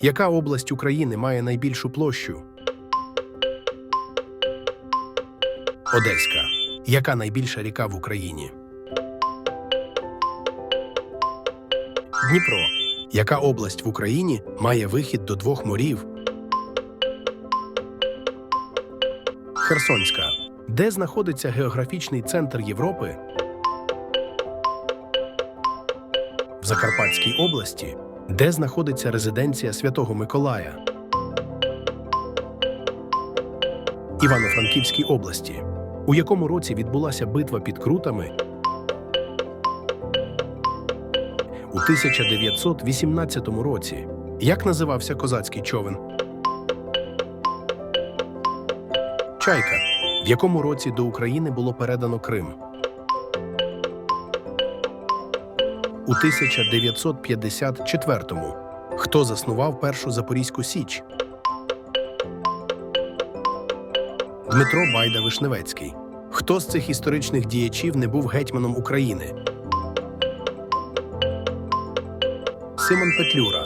Яка область України має найбільшу площу? Одеська. Яка найбільша ріка в Україні? Дніпро. Яка область в Україні має вихід до двох морів? Херсонська. Де знаходиться географічний центр Європи? В Закарпатській області. Де знаходиться резиденція Святого Миколая? Івано-Франківській області. У якому році відбулася битва під Крутами? У 1918 році. Як називався козацький човен? Чайка. В якому році до України було передано Крим? У 1954-му. Хто заснував першу Запорізьку Січ? Дмитро Байда Вишневецький. Хто з цих історичних діячів не був гетьманом України? Симон Петлюра.